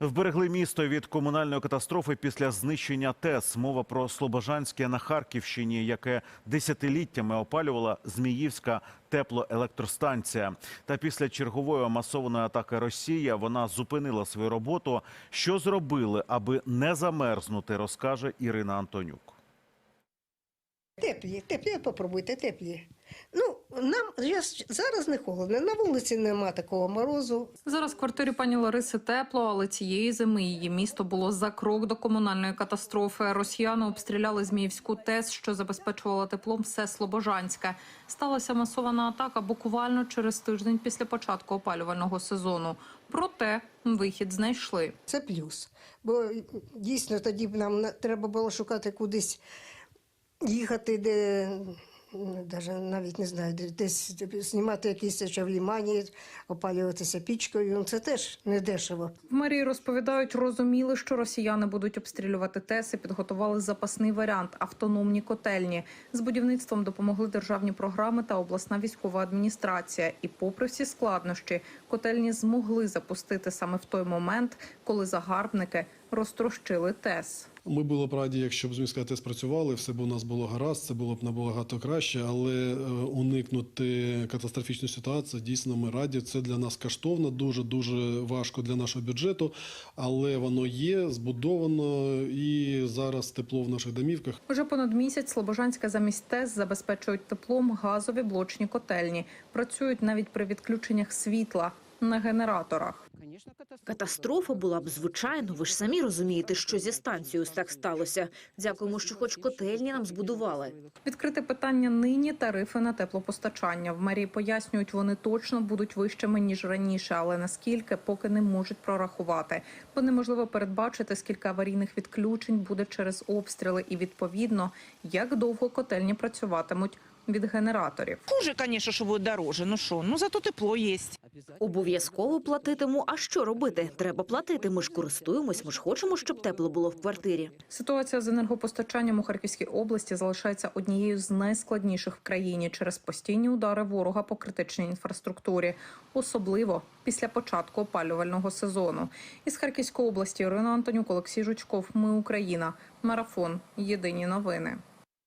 Вберегли місто від комунальної катастрофи після знищення ТЕС. Мова про Слобожанське на Харківщині, яке десятиліттями опалювала Зміївська теплоелектростанція. Та після чергової масованої атаки Росія вона зупинила свою роботу. Що зробили, аби не замерзнути, розкаже Ірина Антонюк. Теплі, теплі, попробуйте, теплі. Ну, нам я зараз не холодно, на вулиці нема такого морозу. Зараз в квартирі пані Лариси тепло, але цієї зими її місто було за крок до комунальної катастрофи. Росіяни обстріляли Зміївську ТЕС, що забезпечувала теплом все Слобожанське. Сталася масована атака буквально через тиждень після початку опалювального сезону. Проте вихід знайшли. Це плюс. Бо дійсно тоді б нам на- треба було шукати кудись їхати, де даже навіть не знаю, де- десь знімати якісь лімані, опалюватися пічкою. Ну, Це теж не дешево. В мерії розповідають, розуміли, що росіяни будуть обстрілювати ТЕС і підготували запасний варіант автономні котельні. З будівництвом допомогли державні програми та обласна військова адміністрація. І, попри всі складнощі, котельні змогли запустити саме в той момент, коли загарбники розтрощили ТЕС. Ми були б раді, якщо б Зміська ТЕС працювали, все б у нас було гаразд, це було б набагато краще, але е, уникнути катастрофічну ситуацію дійсно ми раді. Це для нас коштовно, дуже дуже важко для нашого бюджету, але воно є, збудовано і зараз тепло в наших домівках. Уже понад місяць Слобожанська замість ТЕС забезпечують теплом газові блочні котельні. Працюють навіть при відключеннях світла на генераторах. Катастрофа була б звичайно. Ви ж самі розумієте, що зі станцією так сталося. Дякуємо, що хоч котельні нам збудували. Відкрите питання нині тарифи на теплопостачання. В мерії пояснюють, вони точно будуть вищими ніж раніше, але наскільки поки не можуть прорахувати, бо неможливо передбачити, скільки аварійних відключень буде через обстріли, і відповідно як довго котельні працюватимуть від генераторів. Хуже, конечно, что будет дороже. Ну что, ну зато тепло есть. Обов'язково платитиму. А що робити? Треба платити. Ми ж користуємось. Ми ж хочемо, щоб тепло було в квартирі. Ситуація з енергопостачанням у Харківській області залишається однією з найскладніших в країні через постійні удари ворога по критичній інфраструктурі, особливо після початку опалювального сезону. Із Харківської області Ірина Антонюк, Олексій Жучков. Ми Україна. Марафон. Єдині новини.